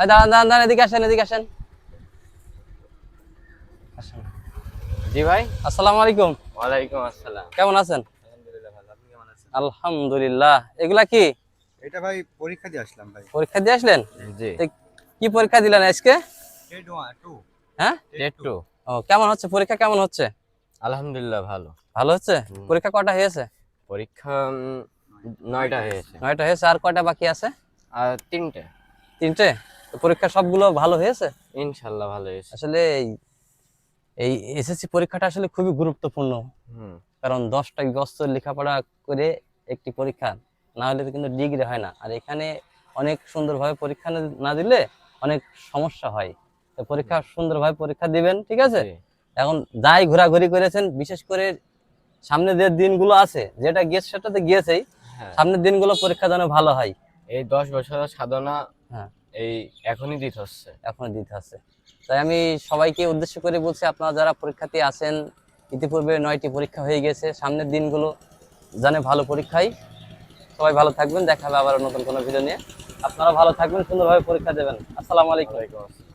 এই দাঁড়ান দাঁড়ান দাঁড়ান এদিকে আসেন এদিকে আসেন। আসেন। জি ভাই আসসালামু আলাইকুম। ওয়ালাইকুম আসসালাম। কেমন আছেন? আলহামদুলিল্লাহ ভালো আপনি কেমন আছেন? আলহামদুলিল্লাহ। এগুলা কি? এটা ভাই পরীক্ষা দিয়ে আসলাম ভাই। পরীক্ষা দিয়ে আসলেন? জি। কি পরীক্ষা দিলেন আজকে? টেট হ্যাঁ? টেট টু ও কেমন হচ্ছে? পরীক্ষা কেমন হচ্ছে? আলহামদুলিল্লাহ ভালো। ভালো হচ্ছে? পরীক্ষা কটা হয়েছে? পরীক্ষা নয়টা হয়েছে। নয়টা হয়েছে আর কয়টা বাকি আছে? আর তিনটে। তিনটে? পরীক্ষা সবগুলো ভালো হয়েছে? ইনশাল্লাহ ভালো হয়েছে। আসলে এই- এই এসএসসি পরীক্ষাটা আসলে খুবই গুরুত্বপূর্ণ। কারণ দশটা বছর লেখাপড়া করে একটি পরীক্ষা না হলে তো কিন্তু ডিগ্রি হয় না। আর এখানে অনেক সুন্দরভাবে পরীক্ষা না- দিলে অনেক সমস্যা হয়। তো পরীক্ষা সুন্দরভাবে পরীক্ষা দিবেন ঠিক আছে? এখন যাই ঘোরাঘুরি করেছেন বিশেষ করে সামনে যে দিনগুলো আছে যেটা গিয়েছে সেটা তো গিয়েছেই হ্যাঁ। সামনের দিনগুলো পরীক্ষা যেন ভালো হয়। এই দশ বছরের সাধনা হ্যাঁ। এই এখনই দিতে হচ্ছে। এখনই দিতে হচ্ছে। তাই আমি সবাইকে উদ্দেশ্য করে বলছি আপনারা যারা পরীক্ষাতে আছেন ইতিপূর্বে নয়টি পরীক্ষা হয়ে গেছে সামনের দিনগুলো জানে ভালো পরীক্ষাই। সবাই ভালো থাকবেন দেখা হবে আবার নতুন কোনো ভিডিও নিয়ে। আপনারা ভালো থাকবেন সুন্দরভাবে পরীক্ষা দেবেন। আসসালামু আলাইকুম।